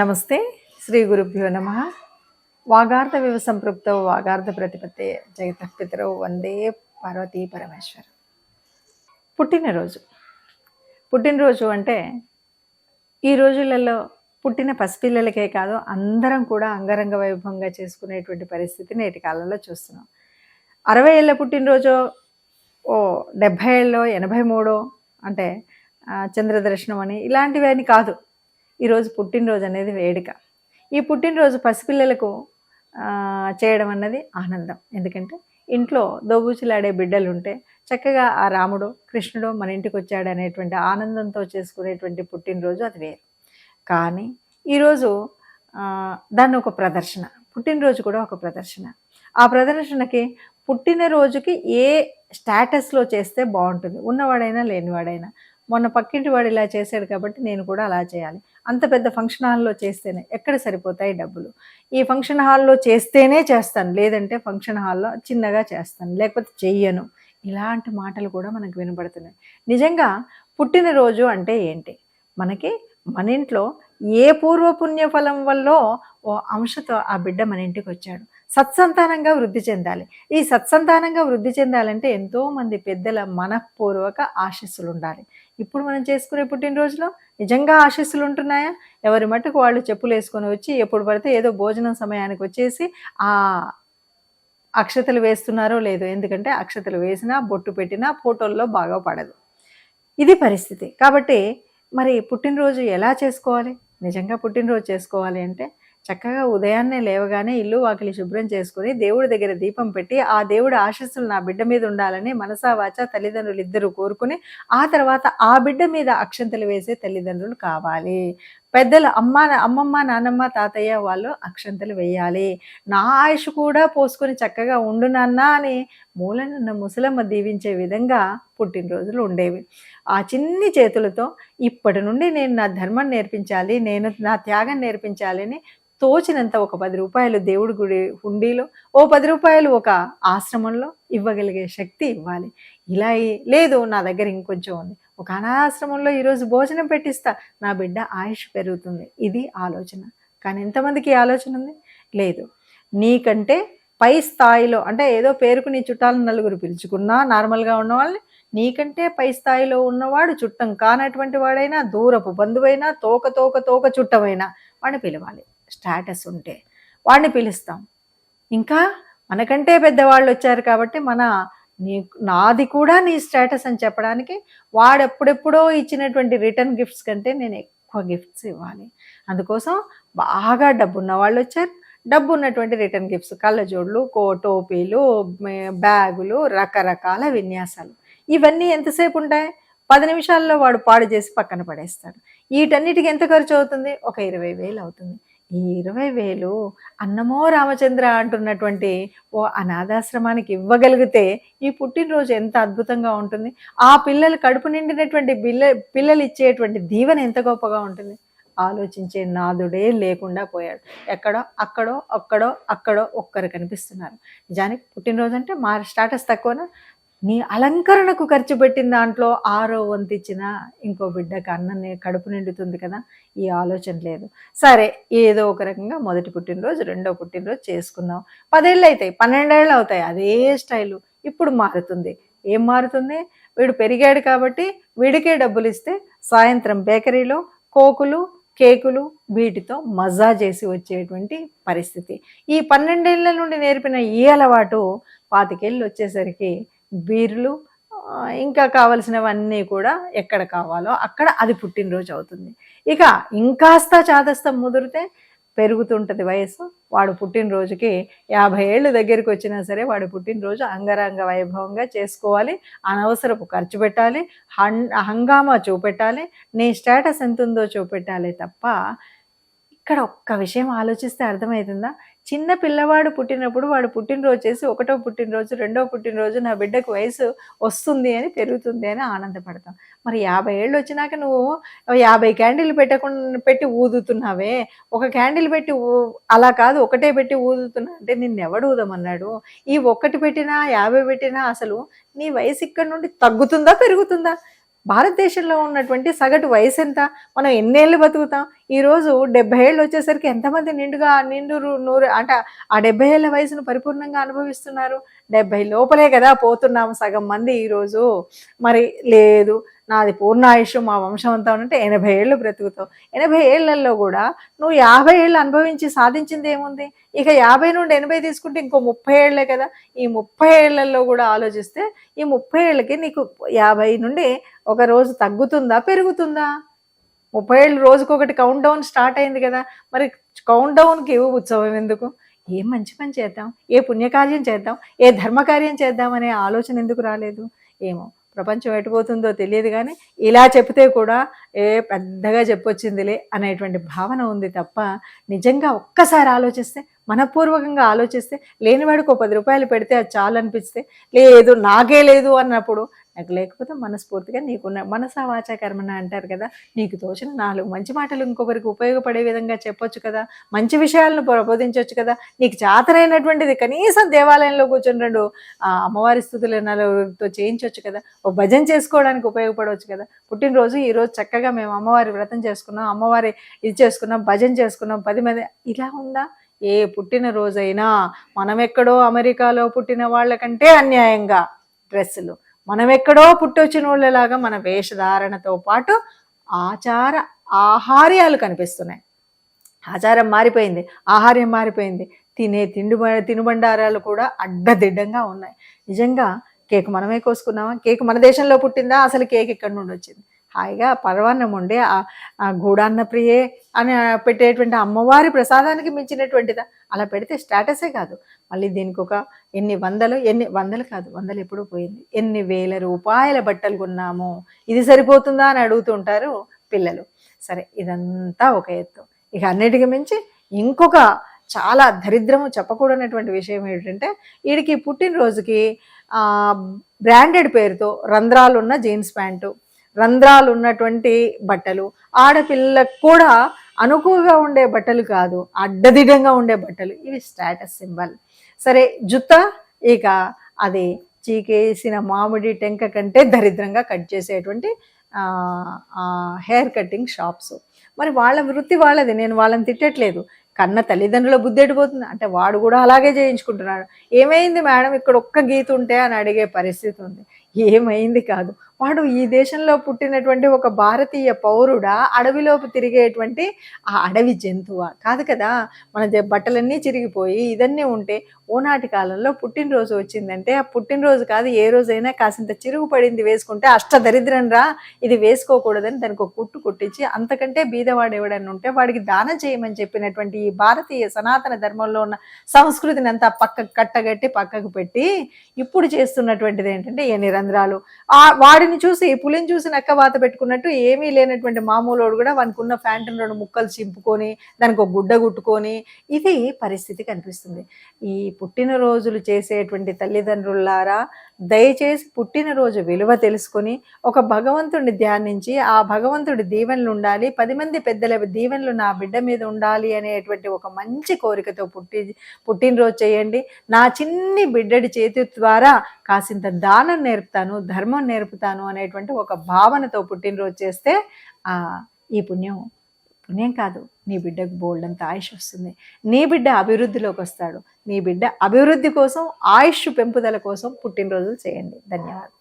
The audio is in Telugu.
నమస్తే శ్రీ గురుభ్యో నమ. వాగార్థ వివ సంపృక్తౌ వాగార్థ ప్రతిపత్తే జగత పితరౌ వందే పార్వతీ పరమేశ్వర్. పుట్టినరోజు. పుట్టినరోజు అంటే ఈ రోజులలో పుట్టిన పసిపిల్లలకే కాదు అందరం కూడా అంగరంగ వైభవంగా చేసుకునేటువంటి పరిస్థితి నేటి కాలంలో చూస్తున్నాం. అరవై ఏళ్ళ పుట్టినరోజు ఓ డెబ్భై ఏళ్ళో ఎనభై మూడో అంటే చంద్రదర్శనం అని ఇలాంటివి అని కాదు. ఈరోజు పుట్టినరోజు అనేది వేడుక. ఈ పుట్టినరోజు పసిపిల్లలకు చేయడం అన్నది ఆనందం. ఎందుకంటే ఇంట్లో దోబూచులాడే బిడ్డలు ఉంటే చక్కగా ఆ రాముడు కృష్ణుడు మన ఇంటికి వచ్చాడు అనేటువంటి ఆనందంతో చేసుకునేటువంటి పుట్టినరోజు అది వేరు. కానీ ఈరోజు దాన్ని ఒక ప్రదర్శన. పుట్టినరోజు కూడా ఒక ప్రదర్శన. ఆ ప్రదర్శనకి పుట్టినరోజుకి ఏ స్టేటస్లో చేస్తే బాగుంటుంది? ఉన్నవాడైనా లేనివాడైనా. మొన్న పక్కింటి వాడు ఇలా చేశాడు కాబట్టి నేను కూడా అలా చేయాలి. అంత పెద్ద ఫంక్షన్ హాల్లో చేస్తేనే ఎక్కడ సరిపోతాయి డబ్బులు? ఈ ఫంక్షన్ హాల్లో చేస్తేనే చేస్తాను లేదంటే ఫంక్షన్ హాల్లో చిన్నగా చేస్తాను లేకపోతే చెయ్యను. ఇలాంటి మాటలు కూడా మనకు వినపడుతున్నాయి. నిజంగా పుట్టినరోజు అంటే ఏంటి? మనకి మన ఇంట్లో ఏ పూర్వపుణ్య ఫలం వల్ల ఓ అంశతో ఆ బిడ్డ మన ఇంటికి వచ్చాడు. సత్సంతానంగా వృద్ధి చెందాలి. ఈ సత్సంతానంగా వృద్ధి చెందాలంటే ఎంతో మంది పెద్దల మనఃపూర్వక ఆశీస్సులు ఉండాలి ఇప్పుడు మనం చేసుకునే పుట్టినరోజులో నిజంగా ఆశీస్సులు ఉంటున్నాయా ఎవరి మట్టుకు వాళ్ళు చెప్పులు వేసుకొని వచ్చి ఎప్పుడు పడితే ఏదో భోజనం సమయానికి వచ్చేసి ఆ అక్షతలు వేస్తున్నారో లేదో ఎందుకంటే అక్షతలు వేసినా బొట్టు పెట్టినా ఫోటోల్లో బాగా పడదు. ఇది పరిస్థితి. కాబట్టి మరి పుట్టినరోజు ఎలా చేసుకోవాలి? నిజంగా పుట్టినరోజు చేసుకోవాలి అంటే చక్కగా ఉదయాన్నే లేవగానే ఇల్లు వాకిలి శుభ్రం చేసుకొని దేవుడి దగ్గర దీపం పెట్టి ఆ దేవుడి ఆశస్సులు నా బిడ్డ మీద ఉండాలని మనసా వాచ తల్లిదండ్రులు ఇద్దరు కోరుకుని ఆ తర్వాత ఆ బిడ్డ మీద అక్షంతలు వేసే తల్లిదండ్రులు కావాలి. పెద్దలు అమ్మ అమ్మమ్మ నానమ్మ తాతయ్య వాళ్ళు అక్షంతలు వేయాలి. నా ఆయుష్ కూడా పోసుకొని చక్కగా ఉండు నాన్న అని మూలనున్న ముసలమ్మ దీవించే విధంగా పుట్టినరోజులు ఉండేవి. ఆ చిన్ని చేతులతో ఇప్పటి నుండి నేను నా ధర్మం నేర్పించాలి నేను నా త్యాగం నేర్పించాలని తోచినంత ఒక పది రూపాయలు దేవుడి గుడి హుండీలో ఓ పది రూపాయలు ఒక ఆశ్రమంలో ఇవ్వగలిగే శక్తి ఇవ్వాలి. ఇలా లేదు నా దగ్గర ఇంకొంచెం ఉంది. ఒక అనాశ్రమంలో ఈరోజు భోజనం పెట్టిస్తా నా బిడ్డ ఆయుష్ పెరుగుతుంది. ఇది ఆలోచన. కానీ ఎంతమందికి ఆలోచన ఉంది? లేదు. నీకంటే పై స్థాయిలో అంటే ఏదో పేరుకు నీ చుట్టాలను నలుగురు పిలుచుకున్నా నార్మల్గా ఉన్న వాళ్ళని నీకంటే పై స్థాయిలో ఉన్నవాడు చుట్టం కానటువంటి వాడైనా దూరపు బంధువైనా తోక తోక తోక చుట్టమైనా వాడిని పిలవాలి. స్టేటస్ ఉంటే వాడిని పిలుస్తాం. ఇంకా మనకంటే పెద్దవాళ్ళు వచ్చారు కాబట్టి మన నీ నాది కూడా నీ స్టేటస్ అని చెప్పడానికి వాడు ఎప్పుడెప్పుడో ఇచ్చినటువంటి రిటర్న్ గిఫ్ట్స్ కంటే నేను ఎక్కువ గిఫ్ట్స్ ఇవ్వాలి. అందుకోసం బాగా డబ్బు ఉన్న వాళ్ళు వచ్చారు. డబ్బు ఉన్నటువంటి రిటర్న్ గిఫ్ట్స్ కళ్ళజోళ్ళు కో టోపీలు బ్యాగులు రకరకాల విన్యాసాలు. ఇవన్నీ ఎంతసేపు ఉంటాయి? పది నిమిషాల్లో వాడు పాడు చేసి పక్కన పడేస్తాడు. వీటన్నిటికి ఎంత ఖర్చు అవుతుంది? ఒక ఇరవై వేలు అవుతుంది. ఈ ఇరవై వేలు అన్నమో రామచంద్ర అంటున్నటువంటి ఓ అనాథాశ్రమానికి ఇవ్వగలిగితే ఈ పుట్టినరోజు ఎంత అద్భుతంగా ఉంటుంది. ఆ పిల్లలు కడుపు నిండినటువంటి పిల్ల పిల్లలు ఇచ్చేటువంటి దీవెన ఎంత గొప్పగా ఉంటుంది. ఆలోచించే నాదుడే లేకుండా పోయాడు. ఎక్కడో అక్కడో అక్కడో అక్కడో ఒక్కరు కనిపిస్తున్నారు. నిజానికి పుట్టినరోజు అంటే మా స్టాటస్ తక్కువనా? నీ అలంకరణకు ఖర్చు పెట్టిన దాంట్లో ఆరో వంతిచ్చిన ఇంకో బిడ్డకు అన్నం కడుపు నిండుతుంది కదా ఈ ఆలోచన లేదు. సరే ఏదో ఒక రకంగా మొదటి పుట్టినరోజు రెండో పుట్టినరోజు చేసుకున్నాం పదేళ్ళు అవుతాయి పన్నెండేళ్ళు అవుతాయి అదే స్టైలు. ఇప్పుడు మారుతుంది. ఏం మారుతుంది? వీడు పెరిగాడు కాబట్టి వీడికే డబ్బులు ఇస్తే సాయంత్రం బేకరీలో కోకులు కేకులు వీటితో మజా చేసి వచ్చేటువంటి పరిస్థితి. ఈ పన్నెండేళ్ళ నుండి నేర్పిన ఈ అలవాటు పాతికేళ్ళు వచ్చేసరికి బీర్లు ఇంకా కావలసినవన్నీ కూడా ఎక్కడ కావాలో అక్కడ అది పుట్టినరోజు అవుతుంది. ఇక ఇంకాస్త చాదస్తం ముదిరితే పెరుగుతుంటుంది వయసు వాడు పుట్టినరోజుకి యాభై ఏళ్ళు దగ్గరికి వచ్చినా సరే వాడు పుట్టినరోజు అంగరంగ వైభవంగా చేసుకోవాలి. అనవసరపు ఖర్చు పెట్టాలి. హంగామా చూపెట్టాలి. నీ స్టేటస్ ఎంత ఉందో చూపెట్టాలి తప్ప ఇక్కడ ఒక్క విషయం ఆలోచిస్తే అర్థమవుతుందా చిన్న పిల్లవాడు పుట్టినప్పుడు వాడు పుట్టినరోజు చేసి ఒకటో పుట్టినరోజు రెండో పుట్టినరోజు నా బిడ్డకు వయసు వస్తుంది అని పెరుగుతుంది అని ఆనందపడతాం. మరి యాభై ఏళ్ళు వచ్చినాక నువ్వు యాభై క్యాండిల్ పెట్టకుండా పెట్టి ఊదుతున్నావే. ఒక క్యాండిల్ పెట్టి అలా కాదు ఒకటే పెట్టి ఊదుతున్నా అంటే నిన్ను ఎవడు ఊదమన్నాడు? ఈ ఒక్కటి పెట్టినా యాభై పెట్టినా అసలు నీ వయసు ఇక్కడ నుండి తగ్గుతుందా పెరుగుతుందా? భారతదేశంలో ఉన్నటువంటి సగటు వయసు ఎంత? మనం ఎన్నేళ్ళు బతుకుతాం? ఈరోజు డెబ్బై ఏళ్ళు వచ్చేసరికి ఎంతమంది నిండుగా నిండు నూరు అంటే ఆ డెబ్బై ఏళ్ళ వయసును పరిపూర్ణంగా అనుభవిస్తున్నారు? డెబ్బై లోపలే కదా పోతున్నాము సగం మంది ఈరోజు. మరి లేదు నాది పూర్ణాయుష్ మా వంశం అంతా ఉంటే ఎనభై ఏళ్ళు బ్రతుకుతావు. ఎనభై ఏళ్ళలో కూడా నువ్వు యాభై ఏళ్ళు అనుభవించి సాధించింది ఏముంది? ఇక యాభై నుండి ఎనభై తీసుకుంటే ఇంకో ముప్పై ఏళ్ళే కదా. ఈ ముప్పై ఏళ్ళలో కూడా ఆలోచిస్తే ఈ ముప్పై ఏళ్ళకి నీకు యాభై నుండి ఒక రోజు తగ్గుతుందా పెరుగుతుందా? ముప్పై ఏళ్ళు రోజుకొకటి కౌంట్ డౌన్ స్టార్ట్ అయింది కదా. మరి కౌంట్ డౌన్కి ఉత్సవం ఎందుకు? ఏ మంచి పని చేద్దాం? ఏ పుణ్యకార్యం చేద్దాం? ఏ ధర్మకార్యం చేద్దాం అనే ఆలోచన ఎందుకు రాలేదు? ఏమో ప్రపంచం ఎటుపోతుందో తెలియదు కానీ ఇలా చెప్తే కూడా ఏ పెద్దగా చెప్పొచ్చిందిలే అనేటువంటి భావన ఉంది తప్ప నిజంగా ఒక్కసారి ఆలోచిస్తే మనపూర్వకంగా ఆలోచిస్తే లేనివాడికి ఒక పది రూపాయలు పెడితే అది చాలు అనిపిస్తే లేదు నాకే లేదు అన్నప్పుడు నాకు లేకపోతే మనస్ఫూర్తిగా నీకున్న మనసా వాచా కర్మన అంటారు కదా నీకు తోచిన నాలుగు మంచి మాటలు ఇంకొకరికి ఉపయోగపడే విధంగా చెప్పొచ్చు కదా మంచి విషయాలను ప్రబోధించవచ్చు కదా నీకు చాతనైనటువంటిది కనీసం దేవాలయంలో కూర్చొని రెండు ఆ, అమ్మవారి స్థుతులు నలుగురితో చేయించవచ్చు కదా ఓ భజన చేసుకోవడానికి ఉపయోగపడవచ్చు కదా పుట్టినరోజు ఈరోజు చక్కగా మేము అమ్మవారి వ్రతం చేసుకున్నాం అమ్మవారి ఇది చేసుకున్నాం భజన చేసుకున్నాం పది మంది ఇలా ఉందా? ఏ పుట్టినరోజైనా మనం ఎక్కడో అమెరికాలో పుట్టిన వాళ్ళకంటే అన్యాయంగా డ్రెస్సులు మనం ఎక్కడో పుట్టొచ్చిన వాళ్ళలాగా మన వేషధారణతో పాటు ఆచార ఆహార్యాలు కనిపిస్తున్నాయి. ఆచారం మారిపోయింది ఆహార్యం మారిపోయింది. తినే తిండి తినుబండారాలు కూడా అడ్డదిడ్డంగా ఉన్నాయి. నిజంగా కేక్ మనమే కోసుకున్నామా? కేక్ మన దేశంలో పుట్టిందా? అసలు కేక్ ఎక్కడి నుండి వచ్చింది హాయిగా పరవాన్నం ఉండే ఆ- గూడాన్న ప్రియే అని పెట్టేటువంటి అమ్మవారి ప్రసాదానికి మించినటువంటిదా? అలా పెడితే స్టేటసే కాదు. మళ్ళీ దీనికి ఒక ఎన్ని వందలు ఎన్ని వందలు కాదు వందలు ఎప్పుడూ పోయింది. ఎన్ని వేల రూపాయల బట్టలు కొన్నాము? ఇది సరిపోతుందా అని అడుగుతుంటారు పిల్లలు. సరే ఇదంతా ఒక ఎత్తు. ఇక అన్నిటికీ మించి ఇంకొక చాలా దరిద్రము చెప్పకూడనటువంటి విషయం ఏంటంటే వీడికి పుట్టినరోజుకి బ్రాండెడ్ పేరుతో రంధ్రాలు ఉన్న జీన్స్ ప్యాంటు రంధ్రాలు ఉన్నటువంటి బట్టలు. ఆడపిల్లకు కూడా అనుకువగా ఉండే బట్టలు కాదు అడ్డదిడంగా ఉండే బట్టలు. ఇవి స్టేటస్ సింబల్ సరే జుత్త ఇక అది చీకేసిన మామిడి టెంక కంటే దరిద్రంగా కట్ చేసేటువంటి హెయిర్ కటింగ్ షాప్స్ మరి వాళ్ళ వృత్తి వాళ్ళది. నేను వాళ్ళని తిట్టట్లేదు. కన్న తల్లిదండ్రుల బుద్ధి ఎడిపోతుంది అంటే వాడు కూడా అలాగే చేయించుకుంటున్నాడు. ఏమైంది మేడం? ఇక్కడ ఒక్క గీత ఉంటే అని అడిగే పరిస్థితి ఉంది. ఏమైంది కాదు. వాడు ఈ దేశంలో పుట్టినటువంటి ఒక భారతీయ పౌరుడా అడవిలోపు తిరిగేటువంటి ఆ అడవి జంతువా? కాదు కదా మన బట్టలన్నీ చిరిగిపోయి ఇదన్నీ ఉంటే ఓనాటి కాలంలో పుట్టినరోజు వచ్చిందంటే ఆ పుట్టినరోజు కాదు ఏ రోజైనా కాసింత చిరుగు పడింది వేసుకుంటే అష్ట దరిద్రం రా ఇది వేసుకోకూడదని దానికి ఒక కుట్టు కుట్టించి అంతకంటే బీదవాడు ఎవడన్నా ఉంటే వాడికి దానం చేయమని చెప్పినటువంటి ఈ భారతీయ సనాతన ధర్మంలో ఉన్న సంస్కృతిని అంతా పక్కకు కట్టగట్టి పక్కకు పెట్టి ఇప్పుడు చేస్తున్నటువంటిది ఏంటంటే ఏ నిరంధ్రాలు ఆ వారిని చూసి పులిని చూసి నక్క వాత పెట్టుకున్నట్టు ఏమీ లేనటువంటి మామూలోడు కూడా వానికి ఉన్న ఫ్యాంటన్ రెండు ముక్కలు చింపుకొని దానికి ఒక గుడ్డ కుట్టుకొని ఇది పరిస్థితి కనిపిస్తుంది. ఈ పుట్టినరోజులు చేసేటువంటి తల్లిదండ్రులారా దయచేసి పుట్టినరోజు విలువ తెలుసుకొని ఒక భగవంతుడిని ధ్యానించి ఆ భగవంతుడి దీవెనలు ఉండాలి పది మంది పెద్దల దీవెనలు నా బిడ్డ మీద ఉండాలి అనేటువంటి ఒక మంచి కోరికతో పుట్టి పుట్టినరోజు చేయండి. నా చిన్ని బిడ్డడి చేతి ద్వారా కాసింత దానం నేర్పుతాను ధర్మం నేర్పుతాను అనేటువంటి ఒక భావనతో పుట్టినరోజు చేస్తే ఈ పుణ్యం పుణ్యం కాదు. నీ బిడ్డకు బోల్డ్ అంత ఆయుష్ వస్తుంది. నీ బిడ్డ అభివృద్ధిలోకి వస్తాడు. నీ బిడ్డ అభివృద్ధి కోసం ఆయుష్ పెంపుదల కోసం పుట్టినరోజులు చేయండి. ధన్యవాదాలు.